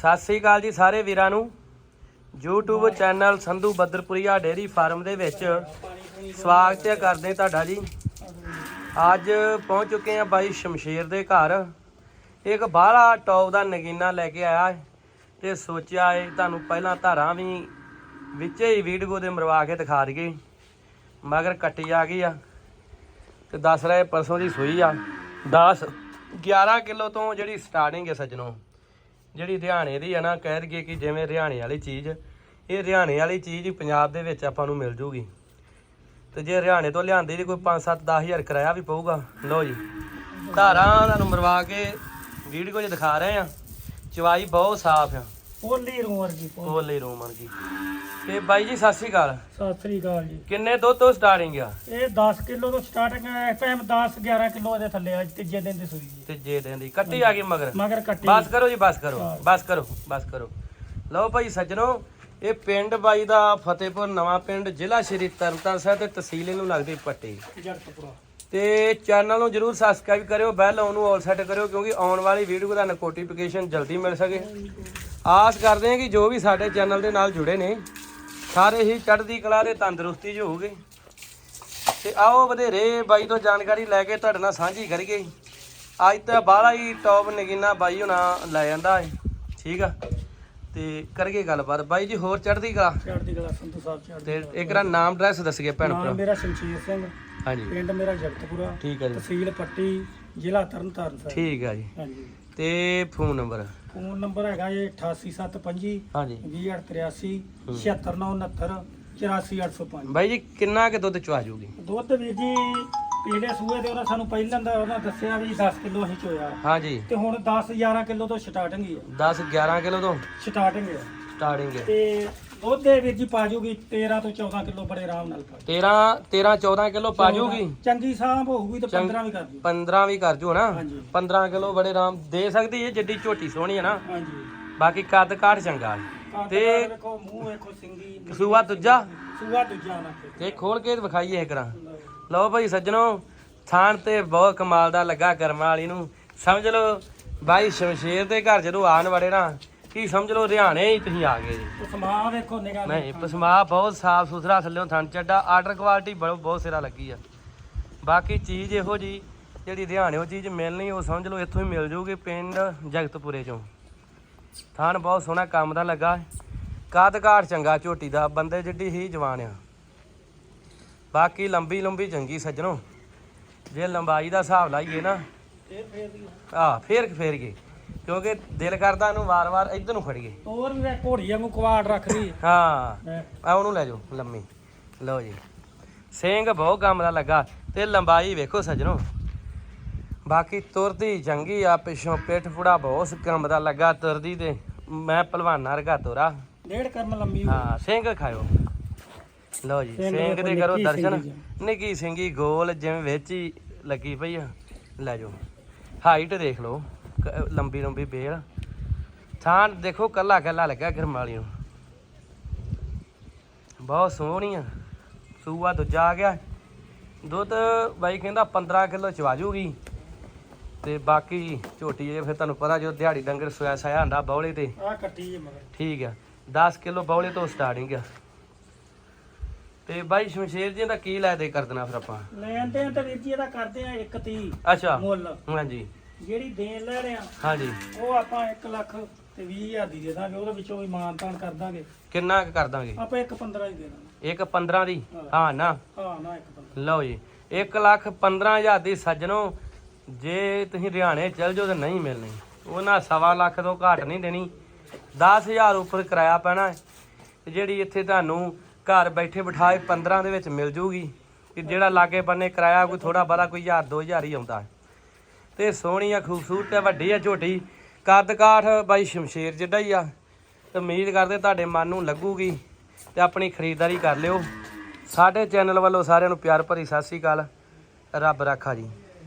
ਸਤਿ ਸ੍ਰੀ ਅਕਾਲ ਜੀ ਸਾਰੇ ਵੀਰਾਂ ਨੂੰ। YouTube channel Sandhu Badarpuria dairy farm ਦੇ ਵਿੱਚ ਸਵਾਗਤ ਹੈ ਕਰਦੇ ਤੁਹਾਡਾ ਜੀ। ਅੱਜ ਪਹੁੰਚ ਚੁੱਕੇ ਆ ਬਾਈ ਸ਼ਮਸ਼ੇਰ ਦੇ ਘਰ। ਇੱਕ ਬਾਹਲਾ ਟੌਪ ਦਾ ਨਗੀਨਾ ਲੈ ਕੇ ਆਇਆ ਹੈ ਤੇ ਸੋਚਿਆ ਏ ਤੁਹਾਨੂੰ ਪਹਿਲਾਂ ਧਾਰਾਂ ਵੀ ਵਿੱਚ ਹੀ ਵੀਡੀਓ ਦੇ ਮਰਵਾ ਕੇ ਦਿਖਾ ਦਈਏ। ਮਗਰ ਕੱਟੀ ਆ ਗਈ ਆ ਤੇ ਦੱਸ ਰਹੇ ਪਰਸੋਂ ਦੀ ਸੂਈ ਆ। 10 11 ਕਿਲੋ ਤੋਂ ਜਿਹੜੀ ਸਟਾਰਟਿੰਗ ਹੈ ਸੱਜਣੋ। ਜਿਹੜੀ ਹਰਿਆਣੇ ਦੀ ਆ ਨਾ ਕਹਿ ਦਈਏ ਕਿ ਜਿਵੇਂ ਹਰਿਆਣੇ ਵਾਲੀ ਚੀਜ਼ ਇਹ ਹਰਿਆਣੇ ਵਾਲੀ ਚੀਜ਼ ਹੀ ਪੰਜਾਬ ਦੇ ਵਿੱਚ ਆਪਾਂ ਨੂੰ ਮਿਲ ਜੂਗੀ। ਤੇ ਜੇ ਹਰਿਆਣੇ ਤੋਂ ਲਿਆਂਦੀ ਦੀ ਕੋਈ 5-7 10000 ਕਿਰਾਇਆ ਵੀ ਪਊਗਾ। ਲਓ ਜੀ ਧਾਰਾਂ ਤੁਹਾਨੂੰ ਮਰਵਾ ਕੇ ਵੀਡੀਓ 'ਚ ਦਿਖਾ ਰਹੇ ਆ। ਚਵਾਈ ਬਹੁਤ ਸਾਫ਼ ਆ। ਪੋਲੀ ਰੂਮ ਵਰਗੀ ਪੋਲੀ। ਰੋਮਨ ਕੀ ਤੇ ਬਾਈ ਜੀ ਸਤਿ ਸ਼੍ਰੀ ਅਕਾਲ। ਸਤਿ ਸ੍ਰੀ ਅਕਾਲ ਜੀ। ਕਿੰਨੇ ਦੁੱਧ ਤੋਂ ਸਟਾਰਟਿੰਗ ਆ? ਇਹ 10 ਕਿਲੋ ਤੋਂ ਸਟਾਰਟਿੰਗ ਹੈ ਇਸ ਟਾਈਮ 10 11 ਕਿਲੋ ਇਹਦੇ ਥੱਲੇ ਅੱਜ ਤੀਜੇ ਦਿਨ ਦੀ ਸੂਈ ਜੀ। ਤੀਜੇ ਦਿਨ ਦੀ। ਕੱਟੀ ਆ ਗਈ ਮਗਰ? ਮਗਰ ਕੱਟੀ। ਬਸ ਕਰੋ ਜੀ ਬਸ ਕਰੋ। ਬਸ ਕਰੋ ਬਸ ਕਰੋ। ਲਓ ਭਾਈ ਸੱਜਣੋ ਇਹ ਪਿੰਡ ਬਾਈ ਦਾ ਫਤਿਹਪੁਰ ਨਵਾਂ ਪਿੰਡ ਜ਼ਿਲ੍ਹਾ ਸ਼੍ਰੀ ਤਰਨਤਾਰਨ ਸਾਹਿਬ ਤੇ ਤਹਿਸੀਲ ਇਹਨੂੰ ਲੱਗਦੀ ਪੱਟੀ। ਜਗਤਪੁਰਾ ਤੇ ਚੈਨਲ ਨੂੰ ਜਰੂਰ ਸਬਸਕ੍ਰਾਈਬ ਕਰਿਓ ਬੈਲ ਉਹਨੂੰ ਆਲ ਸੈੱਟ ਕਰਿਓ ਕਿਉਂਕਿ ਆਉਣ ਵਾਲੀ ਵੀਡੀਓ ਦਾ ਨੋਟੀਫਿਕੇਸ਼ਨ ਜਲਦੀ ਮਿਲ ਸਕੇ। ਆਸ ਕਰਦੇ ਹਾਂ ਕਿ ਜੋ ਵੀ ਸਾਡੇ ਚੈਨਲ ਦੇ ਨਾਲ ਜੁੜੇ ਨੇ ਸਾਰੇ ਹੀ ਚੜ੍ਹਦੀ ਕਲਾ ਤੇ ਤੰਦਰੁਸਤੀ 'ਚ ਹੋਊਗੇ ਤੇ ਆਓ ਵਧੇਰੇ ਬਾਈ ਤੋਂ ਜਾਣਕਾਰੀ ਲੈ ਕੇ ਤੁਹਾਡੇ ਨਾਲ ਸਾਂਝੀ ਕਰੀਏ। ਅੱਜ ਤਾਂ ਬਾਹਲਾ ਹੀ ਟੌਪ ਨਗੀਨਾ ਬਾਈ ਹੁਣਾ ਲੈ ਜਾਂਦਾ ਹੈ ਠੀਕ ਆ? ਤੇ ਕਰੀਏ ਗੱਲਬਾਤ। ਬਾਈ ਜੀ ਹੋਰ ਚੜ੍ਹਦੀ ਕਲਾ? ਚੜ੍ਹਦੀ ਕਲਾ ਸੰਧੂ ਸਾਹਿਬ ਚੜ੍ਹਦੀ ਤੇ ਇੱਕ ਦਾ ਨਾਮ ਐਡਰੈਸ ਦੱਸੀਏ ਭੈਣ ਨਾਮ ਭਰਾ। ਮੇਰਾ ਸ਼ਮਸ਼ੀਰ ਸਿੰਘ। ਹਾਂਜੀ। ਪਿੰਡ ਮੇਰਾ ਜਗਤਪੁਰਾ। ਠੀਕ ਹੈ ਜੀ। ਤਹਿਸੀਲ ਪੱਟੀ ਜ਼ਿਲ੍ਹਾ ਤਰਨਤਾਰਨ ਸਾਹਿਬ। ਠੀਕ ਆ ਜੀ। ਹਾਂਜੀ। ਤੇ ਫੋਨ ਨੰਬਰ? ਫੋਨ ਨੰਬਰ ਹੈਗਾ ਜੀ 88725 ਹਾਂਜੀ। 2883 76969 84805 ਬਾਈ ਜੀ ਕਿੰਨਾ ਕੁ ਦੁੱਧ ਚਵਾ ਜੂਗੀ? ਦੁੱਧ ਵੀਰ ਜੀ ਪੀਲੇ ਸੂਏ ਦੇ ਉਹਨਾਂ ਸਾਨੂੰ ਪਹਿਲਾਂ ਦਾ ਉਹਨਾਂ ਦੱਸਿਆ ਵੀ 10 ਕਿਲੋ ਅਸੀਂ ਚੋਇਆ। ਹਾਂਜੀ। ਤੇ ਹੁਣ 10 11 ਕਿਲੋ ਤੋਂ ਸਟਾਰਟਿੰਗ ਹੀ ਆ 10 11 ਕਿਲੋ ਤੋਂ ਸਟਾਰਟਿੰਗ ਹੈ। ਸਟਾਰਟਿੰਗ ਹੈ। ਤੇ ਦੁੱਧ ਦੇ ਵੀਰ ਜੀ ਪਾ ਜੂਗੀ 13 ਤੋਂ 14 ਕਿਲੋ ਬੜੇ ਆਰਾਮ ਨਾਲ ਪਾ 13 13 14 ਕਿਲੋ ਪਾ ਜੂਗੀ ਚੰਗੀ ਸਾਂਭ ਹੋਊਗੀ ਤਾਂ ਚੰਗ- 15 ਵੀ ਕਰ ਜੂ 15 ਵੀ ਕਰ ਜੂ ਨਾ? ਹਾਂਜੀ। 15 ਕਿਲੋ ਬੜੇ ਆਰਾਮ ਦੇ ਸਕਦੀ ਹੈ ਜਿੱਡੀ ਝੋਟੀ ਸੋਹਣੀ ਹੈ ਨਾ। ਹਾਂਜੀ। ਬਾਕੀ ਕੱਦ ਕਾਠ ਚੰਗਾ। ਤੇ ਤੇ ਵੇਖੋ ਮੂੰਹ ਵੇਖੋ ਸਿੰਗੀ। ਸੂਆ ਦੂਜਾ? ਸੂਆ ਦੂਜਾ ਨਾ ਤੇ ਖੋਲ ਕੇ ਵਿਖਾਈਏ ਕਰਾਂ ਲਓ ਭਾਈ ਸੱਜਣੋ ਥਾਣ ਤੇ ਬਹੁਤ ਕਮਾਲ ਦਾ ਲੱਗਾ ਕਰਮਾਂ ਵਾਲੀ ਨੂੰ। ਸਮਝ ਲਓ ਬਾਈ ਸ਼ਮਸ਼ੇਰ ਦੇ ਘਰ ਜਦੋਂ ਆਣ ਵੜੇ ਨਾ ਕੀ ਸਮਝ ਲਓ ਹਰਿਆਣੇ ਹੀ ਤੁਸੀਂ ਆ ਗਏ ਜੀ। ਉਹ ਸਮਾ ਵੇਖੋ ਨਿਗਾਹ ਨਹੀਂ ਪਸਮਾ ਬਹੁਤ ਸਾਫ਼ ਸੁਥਰਾ ਥੱਲੇੋਂ ਥਣ ਚੱਡਾ ਆਰਡਰ ਕੁਆਲਿਟੀ ਬਹੁਤ ਬਹੁਤ ਸਿਰਾ ਲੱਗੀ ਆ। ਬਾਕੀ ਚੀਜ਼ ਇਹੋ ਜੀ ਜਿਹੜੀ ਹਰਿਆਣਿਓ ਚੀਜ਼ ਮਿਲਣੀ ਉਹ ਸਮਝ ਲਓ ਇੱਥੋਂ ਹੀ ਮਿਲ ਜੂਗੀ ਪਿੰਡ ਜਗਤਪੁਰੇ ਚੋਂ। ਥਣ ਬਹੁਤ ਸੋਹਣਾ ਕੰਮ ਦਾ ਲੱਗਾ। ਕੱਦ ਕਾਠ ਚੰਗਾ ਝੋਟੀ ਦਾ ਬੰਦੇ ਜਿੱਡੀ ਹੀ ਜਵਾਨ ਆ। ਬਾਕੀ ਲੰਬੀ ਲੰਬੀ ਚੰਗੀ ਸੱਜਣੋ। ਜੇ ਲੰਬਾਈ ਦਾ ਹਿਸਾਬ ਲਾਈਏ ਨਾ ਫੇਰ ਫੇਰ ਦੀ ਆ ਫੇਰ ਫੇਰ ਗਏ। ਕਿਉਂਕਿ ਦਿਲ ਕਰਦਾ ਇਹਨੂੰ ਵਾਰ-ਵਾਰ ਇੱਧਰ ਨੂੰ ਫੜੀਏ ਹੋਰ ਵੀ ਘੋੜੀ ਵਾਂਗੂ ਕੁਆੜ ਰੱਖਦੀ। ਹਾਂ। ਹੈ ਆ ਉਹਨੂੰ ਲੈ ਜਾਓ ਲੰਮੀ। ਲਓ ਜੀ। ਸਿੰਘ ਬਹੁਤ ਕੰਮ ਦਾ ਲੱਗਾ ਤੇ ਲੰਬਾਈ ਵੇਖੋ ਸੱਜਣੋ। ਬਾਕੀ ਤੁਰਦੀ ਚੰਗੀ ਆ ਪਿੱਛੋਂ ਪਿੱਠ ਫੁੜਾ ਬਹੁਤ ਕੰਮ ਦਾ ਲੱਗਾ ਤੁਰਦੀ ਤੇ। ਮੈਂ ਪਹਿਲਵਾਨਾਂ ਵਰਗਾ ਤੋਰਾ। ਡੇਢ ਕਰਮ ਲੰਮੀ। ਹਾਂ ਸਿੰਘ ਖਾਇਓ। ਲਓ ਜੀ ਸਿੰਘ ਦੇ ਕਰੋ ਦਰਸ਼ਨ। ਸਿੰਗੀ ਨਿੱਕੀ ਸਿੰਘੀ ਗੋਲ ਜਿਵੇਂ ਵਿੱਚ ਹੀ ਲੱਗੀ ਪਈ ਆ। ਲੈ ਜਾਓ। ਹਾਈਟ ਦੇਖ ਲਓ। ਲੰਬੀ ਲੰਬੀ ਬੇਲ। ਥਾਂ ਦੇਖੋ ਕੱਲਾ ਕੱਲਾ ਲੱਗਾ ਗਰਮਾਲੀ ਨੂੰ ਬਹੁਤ ਸੋਹਣੀ ਆ। ਸੂਆ ਦੂਜਾ ਆ ਗਿਆ। ਦੁੱਧ ਬਾਈ ਕਹਿੰਦਾ 15 ਕਿਲੋ ਚਵਾ ਜੂਗੀ। ਤੇ ਬਾਕੀ ਝੋਟੀ ਜੇ ਫਿਰ ਤੁਹਾਨੂੰ ਪਤਾ ਜੋ ਦਿਹਾੜੀ ਡੰਗਰ ਸੋਇਆ ਸਾਇਆ ਹੁੰਦਾ ਬੌਲੇ ਤੇ। ਆਹ ਕੱਟੀ ਜੇ ਮਗਰ। ਠੀਕ ਆ। 10 ਕਿਲੋ ਬੌਲੇ ਤੋਂ ਸਟਾਰਟਿੰਗ ਆ। ਤੇ ਬਾਈ ਸ਼ਮਸ਼ੇਰ ਜੀ ਦਾ ਕੀ ਲੈ ਦੇ ਕਰ ਦੇਣਾ ਫਿਰ ਆਪਾਂ? ਲੈਣ ਦੇ ਤਾਂ ਵੀਰ ਜੀ ਇਹਦਾ ਕਰਦੇ ਆ 130 ਅੱਛਾ। ਮੁੱਲ। ਹਾਂਜੀ। ਜਿਹੜੀ ਦੇਣ ਲੈ ਰਹੇ ਆ ਹਾਂਜੀ। ਉਹ ਆਪਾਂ 1 ਲੱਖ ਤੇ 20 ਹਜ਼ਾਰ ਦੀ ਦੇ ਦਾਂਗੇ ਉਹਦੇ ਵਿੱਚੋਂ ਵੀ ਮਾਨਤਾਨ ਕਰ ਦਾਂਗੇ। ਕਿੰਨਾ ਕੁ ਕਰ ਦਾਂਗੇ? ਆਪਾਂ 1 15 ਹੀ ਦੇ ਦਾਂਗੇ। ਇੱਕ 15 ਦੀ? ਹਾਂ। ਨਾ? ਹਾਂ ਨਾ 1 15 ਲਓ ਜੀ 1 ਲੱਖ 15000 ਦੀ ਸੱਜਣੋ ਜੇ ਤੁਸੀਂ ਹਰਿਆਣੇ ਚਲ ਜਾਓ ਤਾਂ ਨਹੀਂ ਮਿਲਣੀ। ਉਹਨਾਂ ਸਵਾ ਲੱਖ ਤੋਂ ਘੱਟ ਨਹੀਂ ਦੇਣੀ। 10000 ਉੱਪਰ ਕਿਰਾਇਆ ਪੈਣਾ ਹੈ। ਤੇ ਜਿਹੜੀ ਇੱਥੇ ਤੁਹਾਨੂੰ ਘਰ ਬੈਠੇ ਬਿਠਾਏ 15 ਦੇ ਵਿੱਚ ਮਿਲ ਜੂਗੀ। ਕਿ ਜਿਹੜਾ ਲਾਗੇ ਬੰਨੇ ਕਿਰਾਇਆ ਕੋਈ ਥੋੜਾ ਬਾਰਾ ਕੋਈ 1000 2000 ਹੀ ਆਉਂਦਾ ਹੈ। ਤੇ ਸੋਹਣੀ ਆ, ਖੂਬਸੂਰਤ ਆ ਵੱਡੀ ਆ ਝੋਟੀ। ਕੱਦ ਕਾਠ ਬਾਈ ਸ਼ਮਸ਼ੇਰ ਜਿੱਡਾ ਹੀ ਆ। ਤੇ ਉਮੀਦ ਕਰਦੇ ਤੁਹਾਡੇ ਮਨ ਨੂੰ ਲੱਗੂਗੀ ਤੇ ਆਪਣੀ ਖਰੀਦਦਾਰੀ ਕਰ ਲਿਓ। ਸਾਡੇ ਚੈਨਲ ਵੱਲੋਂ ਸਾਰਿਆਂ ਨੂੰ ਪਿਆਰ ਭਰੀ ਸਤਿ ਸ੍ਰੀ ਅਕਾਲ। ਰੱਬ ਰਾਖਾ ਜੀ।